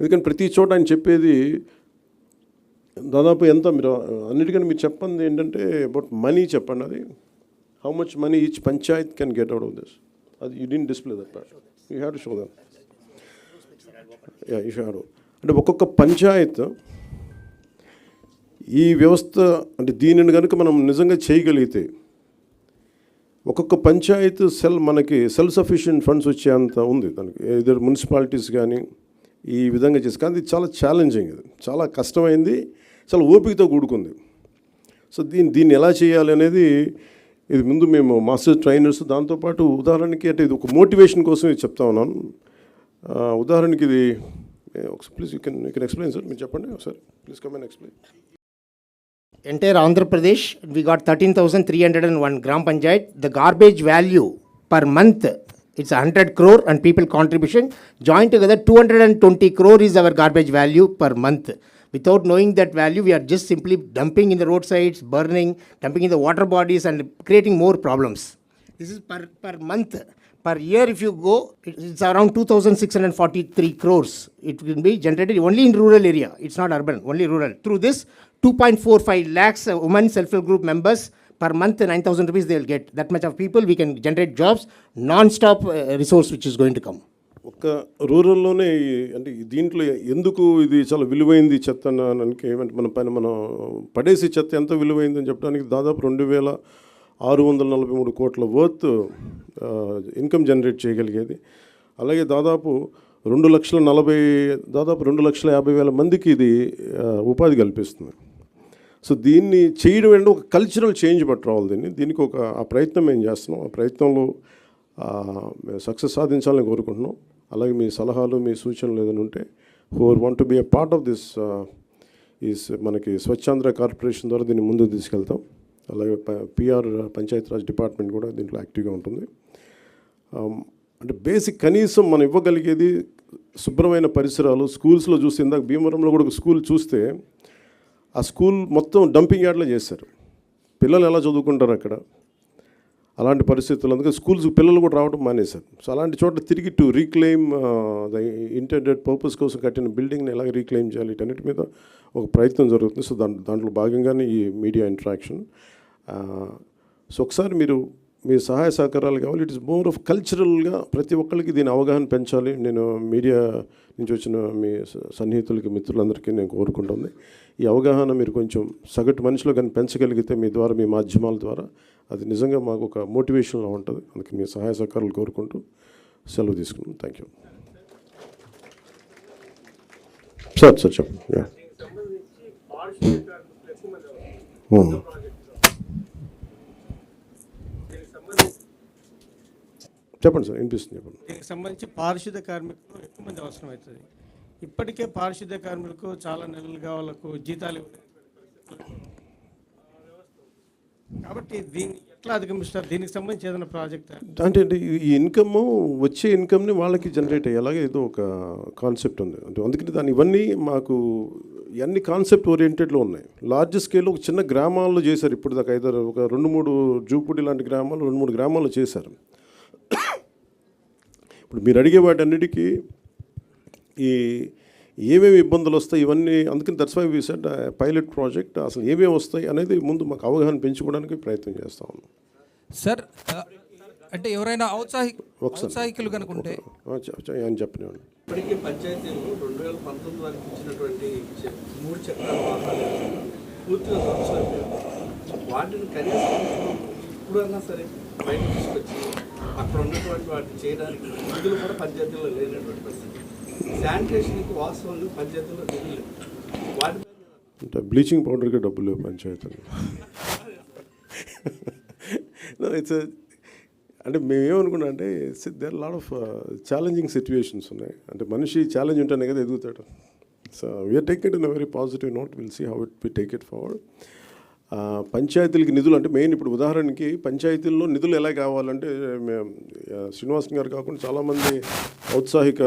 ఎందుకంటే ప్రతి చోట ఆయన చెప్పేది దాదాపు ఎంత మీరు అన్నిటికన్నా మీరు చెప్పండి ఏంటంటే అబౌట్ మనీ చెప్పండి. అది how much money each panchayat can get out of this అది you didn't display that you have to show that yeah you have అంటే ఒక్కొక్క పంచాయత్ ఈ వ్యవస్థ అంటే దీనిని కనుక మనం నిజంగా చేయగలిగితే ఒక్కొక్క పంచాయత్ సెల్ మనకి సెల్ఫ్ సఫిషియెంట్ ఫండ్స్ వచ్చేంత ఉంది. దానికి ఇద్దరు మున్సిపాలిటీస్ కానీ ఈ విధంగా చేసి కానీ ఇది చాలా ఛాలెంజింగ్ ఇది. చాలా కష్టమైంది. చాలా ఓపికతో కూడుకుంది. సో దీన్ని దీన్ని ఎలా చేయాలి అనేది ఇది ముందు మేము మాస్టర్ ట్రైనర్స్ దాంతోపాటు ఉదాహరణకి అంటే ఇది ఒక మోటివేషన్ కోసం ఇది చెప్తా ఉన్నాను. ఉదాహరణకి ఇది please you can you can explain sir మీరు చెప్పండి ఒకసారి. Please come and explain Entire Andhra Pradesh, we got 13,301 Gram Panchayat. The garbage value per month, it's 100 crore and people contribution. Joined together, 220 crore is our garbage value per month. Without knowing that value, we are just simply dumping in the roadsides, burning, dumping in the water bodies and creating more problems. This is per, per month. Per year, if you go, it's around 2,643 crores. It will be generated only in rural area. It's not urban, only rural. Through this, 2.45 lakhs women self-help group members per month, 9,000 rupees they will get. That much of people, we can generate jobs, non-stop uh, resource which is going to come. ఒక్క రూరల్లోనే అంటే దీంట్లో ఎందుకు ఇది చాలా విలువైంది చెత్త అనడానికి ఏమంటే మన పైన మనం పడేసి చెత్త ఎంత విలువైంది అని చెప్పడానికి దాదాపు రెండు వేల ఆరు వందల నలభై మూడు కోట్ల వర్త్ ఇన్కమ్ జనరేట్ చేయగలిగేది అలాగే దాదాపు రెండు లక్షల నలభై దాదాపు రెండు లక్షల యాభై వేల మందికి ఇది ఉపాధి కల్పిస్తుంది సో దీన్ని చేయడం అంటే ఒక కల్చరల్ చేంజ్ పట్టుకోవాలి రావాలి దీన్ని. దీనికి ఒక ఆ ప్రయత్నం మేము చేస్తున్నాం? ఆ ప్రయత్నంలో సక్సెస్ సాధించాలని కోరుకుంటున్నాం. అలాగే మీ సలహాలు మీ సూచనలు ఏదైనా ఉంటే who are want to be a part of this ఈ మనకి స్వచ్ఛాంధ్ర కార్పొరేషన్ ద్వారా దీన్ని ముందుకు తీసుకెళ్తాం. అలాగే పిఆర్ పంచాయతీరాజ్ డిపార్ట్మెంట్ కూడా దీంట్లో యాక్టివ్గా ఉంటుంది. అంటే బేసిక్ కనీసం మనం ఇవ్వగలిగేది శుభ్రమైన పరిసరాలు స్కూల్స్లో చూస్తే ఇందాక భీమవరంలో కూడా ఒక స్కూల్ చూస్తే ఆ స్కూల్ మొత్తం డంపింగ్ యార్డ్లో చేశారు. పిల్లలు ఎలా చదువుకుంటారు అక్కడ? అలాంటి పరిస్థితులు అందుకే స్కూల్స్ పిల్లలు కూడా రావడం మానేశారు. సో అలాంటి చోట తిరిగి to reclaim the internet purpose కోసం కట్టిన బిల్డింగ్ని ఎలా రీక్లెయిమ్ చేయాలి వీటన్నిటి మీద ఒక ప్రయత్నం జరుగుతుంది. సో దాంట్లో దాంట్లో భాగంగానే ఈ మీడియా ఇంటరాక్షన్ సో ఒకసారి మీరు మీ సహాయ సహకారాలు కావాలి. ఇట్ ఇస్ మోర్ ఆఫ్ కల్చరల్గా ప్రతి ఒక్కరికి దీని అవగాహన పెంచాలి. నేను మీడియా నుంచి వచ్చిన మీ సన్నిహితులకి మిత్రులందరికీ నేను కోరుకుంటుంది. ఈ అవగాహన మీరు కొంచెం సగటు మనిషిలో కానీ పెంచగలిగితే మీ ద్వారా మీ మాధ్యమాల ద్వారా అది నిజంగా మాకు ఒక మోటివేషన్లా ఉంటుంది. అందుకే మీ సహాయ సహకారాలు కోరుకుంటూ సెలవు తీసుకున్నాను థ్యాంక్ యూ సార్ సార్ చెప్పండి యా. Hmm. చెప్పండి సార్ వినిపిస్తుంది చెప్పండి. దీనికి సంబంధించి పారిశుద్ధ కార్మికులు ఎక్కువ మంది అవసరం అవుతుంది ఇప్పటికే పారిశుద్ధ కార్మికులకు చాలా నెలలుగా వాళ్ళకు జీతాలు. కాబట్టి దీన్ని ఎట్లా అధిగమిస్తారు? దీనికి సంబంధించి ఏదైనా ప్రాజెక్ట్ అంటే ఈ- ఈ ఇన్కమ్ వచ్చే ఇన్కమ్ని వాళ్ళకి జనరేట్ అయ్యేలాగా ఏదో ఒక కాన్సెప్ట్ ఉంది. అంటే అందుకని దాని ఇవన్నీ మాకు ఇవన్నీ కాన్సెప్ట్ ఓరియంటెడ్లో ఉన్నాయి. లార్జ్ స్కేల్లో ఒక చిన్న గ్రామాల్లో చేశారు. ఇప్పుడు దాకా ఐదారు ఒక రెండు మూడు జూపుడి లాంటి గ్రామాలు రెండు మూడు గ్రామాల్లో చేశారు. ఇప్పుడు మీరు అడిగే వాటన్నిటికీ ఈ ఏమేమి ఇబ్బందులు వస్తాయి ఇవన్నీ అందుకని that's why we said pilot project అసలు ఏమేమి వస్తాయి అనేది ముందు మాకు అవగాహన పెంచుకోవడానికి ప్రయత్నం చేస్తా ఉన్నాం. సార్ ఆ, అంటే ఎవరైనా ఔత్సాహి ఒకసారి. ఔత్సాహికులు కనుకుంటే అని చెప్పినాను ఇప్పటికీ పంచాయతీలు రెండు వేల పంతొమ్మిది వరకు ఇచ్చినటువంటి మూడు చక్రాల వాహనాలు పూర్తిగా వాటిని కనీసం ఇప్పుడన్నా సరే బయట తీసుకొచ్చి అక్కడ ఉన్నటువంటి వాటిని చేయడానికి నిధులు కూడా పంచాయతీల్లో లేనటువంటి పరిస్థితి. శానిటేషన్కి వాస్తవంగా పంచాయతీల్లో నిధులు లేవు. వాటి అంటే బ్లీచింగ్ పౌడర్కి డబ్బులు లేవు పంచాయతీలు. ఇట్స్ అంటే మేమేమనుకున్నా అంటే there lot of challenging situations ఉన్నాయి. అంటే మనిషి ఛాలెంజ్ ఉంటేనే కదా ఎదుగుతాడు. So we're take it in a very positive note will see how it be take it forward పంచాయతీలకి నిధులు అంటే మెయిన్ ఇప్పుడు ఉదాహరణకి పంచాయతీల్లో నిధులు ఎలా కావాలంటే మేము శ్రీనివాసన్ గారు కాకుండా చాలామంది ఔత్సాహిక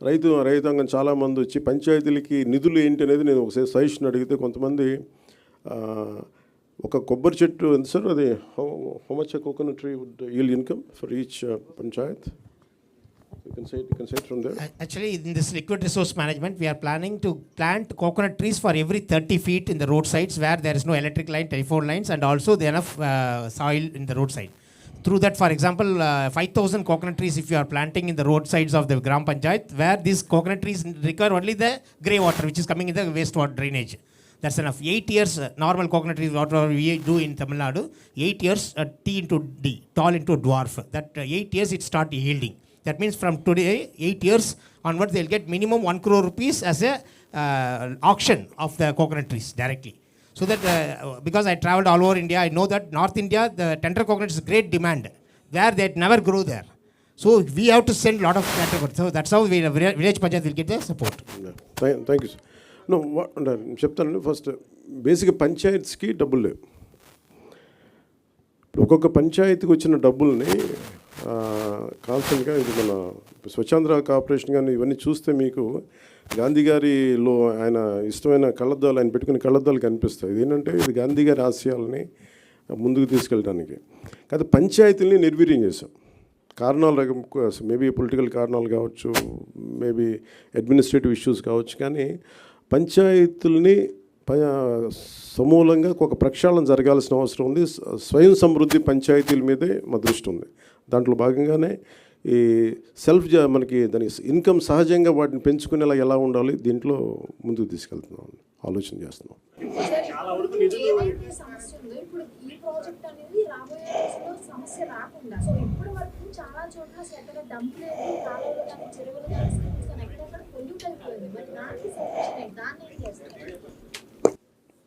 రైతు రైతాంగం చాలామంది వచ్చి పంచాయతీలకి నిధులు ఏంటి అనేది నేను ఒకసారి సజెషన్ అడిగితే కొంతమంది ఒక కొబ్బరి చెట్టు ఎంత సార్ అది? How much coconut tree would yield income for each panchayat? You can it from there. Actually, in this liquid resource management, we are planning to plant coconut trees for every 30 feet in the roadsides where there is no electric line, telephone lines, and also there enough uh, soil in the roadside. Through that, for example, uh, 5,000 coconut trees if you are planting in the roadsides of the Gram Panchayat, where these coconut trees require only the grey water which is coming in the wastewater drainage. That's enough. Eight years, uh, normal coconut trees, whatever we do in Tamil Nadu, eight years, uh, T into D, tall into dwarf. That uh, eight years it start yielding. That means from today, eight years onwards, they'll get minimum one crore rupees as a uh, auction of the coconut trees directly. So that uh, because I traveled all over India, I know that North India, the tender coconut is great demand. There they never grow there. So we have to send a lot of tender coconut. So that's how we, village panchayat will get the support. Thank you sir no చెప్తానండి first basic పంచాయత్స్కి డబ్బులు లేవు ఇప్పుడు ఒక్కొక్క పంచాయతీకి వచ్చిన డబ్బుల్ని కాన్స్టెంట్గా ఇది మన స్వచ్ఛాంధ్ర కార్పొరేషన్ కానీ ఇవన్నీ చూస్తే మీకు గాంధీ గారిలో ఆయన ఇష్టమైన కళ్ళద్దాలు ఆయన పెట్టుకునే కళ్ళద్దాలు కనిపిస్తాయి. ఇది ఏంటంటే ఇది గాంధీ గారి ఆశయాలని ముందుకు తీసుకెళ్ళడానికి కాదు పంచాయతీల్ని నిర్వీర్యం చేశాం. కారణాలు మేబీ పొలిటికల్ కారణాలు కావచ్చు మేబీ అడ్మినిస్ట్రేటివ్ ఇష్యూస్ కావచ్చు కానీ పంచాయతీల్ని ప- సమూలంగా ఒక ప్రక్షాళన జరగాల్సిన అవసరం ఉంది. స్వయం సమృద్ధి పంచాయతీల మీదే మా దృష్టి ఉంది. దాంట్లో భాగంగానే ఈ సెల్ఫ్ జ మనకి దాని ఇన్కమ్ సహజంగా వాటిని పెంచుకునేలా ఎలా ఉండాలి దీంట్లో ముందుకు తీసుకెళ్తున్నాం ఆలోచన చేస్తున్నాం.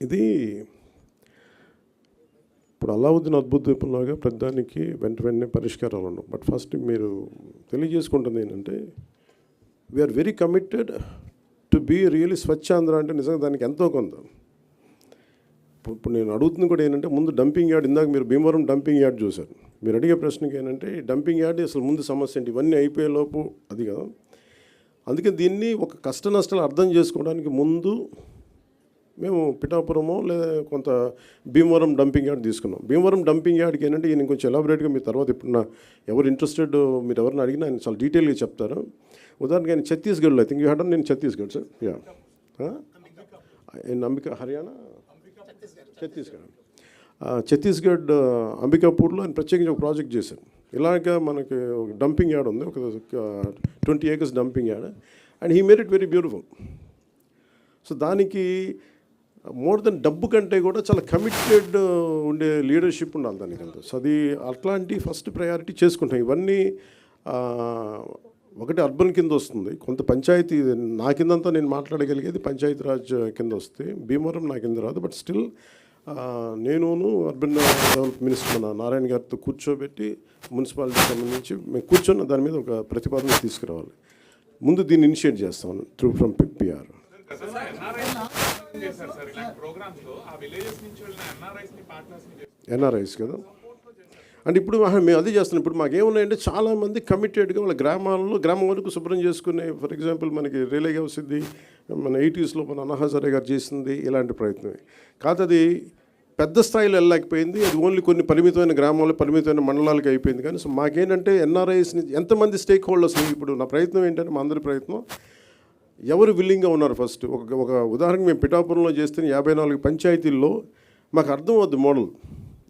ఇది ఇప్పుడు అలావుద్దీన్ అద్భుత దీపంలాగా ప్రతిదానికి వెంట వెంటనే పరిష్కారాలు ఉండవు. బట్ ఫస్ట్ మీరు తెలియజేసుకుంటుంది ఏంటంటే we're very committed to be really Swachhandhra అంటే నిజంగా దానికి ఎంతో కొంత. ఇప్పుడు ఇప్పుడు నేను అడుగుతుంది కూడా ఏంటంటే ముందు డంపింగ్ యార్డ్ ఇందాక మీరు భీమవరం డంపింగ్ యార్డ్ చూశారు. మీరు అడిగే ప్రశ్నకి ఏంటంటే ఈ డంపింగ్ యార్డ్ అసలు ముందు సమస్య ఏంటి? ఇవన్నీ అయిపోయేలోపు అది కదా. అందుకే దీన్ని ఒక కష్ట నష్టాలు అర్థం చేసుకోవడానికి ముందు మేము పిఠాపురము లేదా కొంత భీమవరం డంపింగ్ యార్డ్ తీసుకున్నాం. భీమవరం డంపింగ్ యార్డ్కి ఏంటంటే ఈయన కొంచెం ఎలాబరేట్గా మీ తర్వాత ఇప్పుడు నా ఎవరు ఇంట్రెస్టెడ్ మీరు ఎవరిని అడిగినా ఆయన చాలా డీటెయిల్గా చెప్తారు. ఉదాహరణకి ఆయన ఛత్తీస్గఢ్లో ఐ థింక్ యూ హ్యాడ్ నేను ఛత్తీస్గఢ్ సార్. యా. అంబికా హర్యానా? ఛత్తీస్గఢ్. ఛత్తీస్గఢ్ అంబికాపూర్లో ఆయన ప్రత్యేకించి ఒక ప్రాజెక్ట్ చేశారు. ఇలాగ మనకి ఒక డంపింగ్ యార్డ్ ఉంది. ఒక twenty acres dumping yard. And he made it very beautiful. So దానికి మోర్ దెన్ డబ్బు కంటే కూడా చాలా కమిటెడ్ uh, ఉండే లీడర్షిప్ ఉండాలి దానికి అంతా సో అది అట్లాంటి ఫస్ట్ ప్రయారిటీ చేసుకుంటాం. ఇవన్నీ ఒకటి అర్బన్ కింద వస్తుంది. కొంత పంచాయతీ నా కిందంతా నేను మాట్లాడగలిగేది పంచాయతీరాజ్ కింద వస్తే భీమవరం నా కింద రాదు. బట్ స్టిల్ నేనును అర్బన్ డెవలప్ మినిస్టర్ మన నారాయణ గారితో కూర్చోబెట్టి మున్సిపాలిటీ సంబంధించి మేము కూర్చొని దాని మీద ఒక ప్రతిపాదన తీసుకురావాలి. ముందు దీన్ని ఇనిషియేట్ చేస్తాం త్రూ ఫ్రమ్ పిఆర్ ఎన్ఆర్ఐస్ కదా? అంటే ఇప్పుడు మేము అదే చేస్తున్నాం. ఇప్పుడు మాకేమున్నాయంటే చాలామంది కమిటెడ్గా వాళ్ళ గ్రామాల్లో గ్రామం వరకు శుభ్రం చేసుకునే ఫర్ ఎగ్జాంపుల్ మనకి రిలే హౌస్ ఇది మన ఎయిటీస్లో మన అన్నహాజరే గారు చేసింది ఇలాంటి ప్రయత్నమే. కాదు అది పెద్ద స్థాయిలో వెళ్ళలేకపోయింది. అది ఓన్లీ కొన్ని పరిమితమైన గ్రామాలు పరిమితమైన మండలాలకు అయిపోయింది. కానీ సో మాకేంటంటే ఎన్ఆర్ఐస్ని ఎంతమంది స్టేక్ హోల్డర్స్ ఇప్పుడు? నా ప్రయత్నం ఏంటంటే మా అందరి ప్రయత్నం ఎవరు విల్లింగ్గా ఉన్నారు ఫస్ట్? ఒక ఒక ఉదాహరణకు మేము పిఠాపురంలో చేస్తున్న యాభై నాలుగు పంచాయతీల్లో మాకు అర్థం అవుద్ది మోడల్.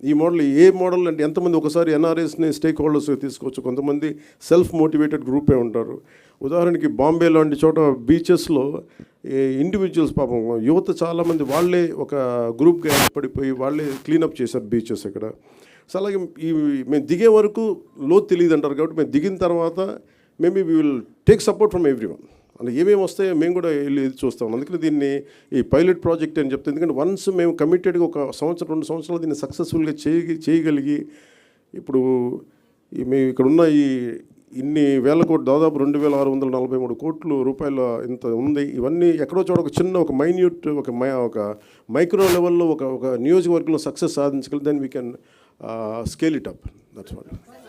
ఈ మోడల్ ఏ మోడల్ అంటే ఎంతమంది ఒకసారి ఎన్ఆర్ఎస్ని స్టేక్ హోల్డర్స్ తీసుకోవచ్చు కొంతమంది సెల్ఫ్ మోటివేటెడ్ గ్రూపే ఉంటారు. ఉదాహరణకి బాంబే లాంటి చోట బీచెస్లో ఇండివిజువల్స్ పాపం యువత చాలామంది వాళ్ళే ఒక గ్రూప్గా ఏర్పడిపోయి వాళ్ళే క్లీనప్ చేశారు బీచెస్ ఇక్కడ. సో అలాగే ఈ మేము దిగే వరకు లో తెలియదు అంటారు కాబట్టి మేము దిగిన తర్వాత maybe we will take support from everyone అందులో ఏమేమి వస్తాయో మేము కూడా వెళ్ళి చూస్తాం అందుకని దీన్ని ఈ పైలట్ ప్రాజెక్ట్ అని చెప్తే ఎందుకంటే వన్స్ మేము కమిటెడ్గా ఒక సంవత్సరం రెండు సంవత్సరాలు దీన్ని సక్సెస్ఫుల్గా చేయ చేయగలిగి ఇప్పుడు మేము ఇక్కడ ఉన్న ఈ ఇన్ని వేల కోట్లు దాదాపు రెండు వేల ఆరు వందల నలభై మూడు కోట్లు రూపాయల ఇంత ఉంది. ఇవన్నీ ఎక్కడో చోట ఒక చిన్న ఒక మైన్యూట్ ఒక మై ఒక మైక్రో లెవెల్లో ఒక ఒక నియోజకవర్గంలో success సాధించగలి then we can scale it up that's what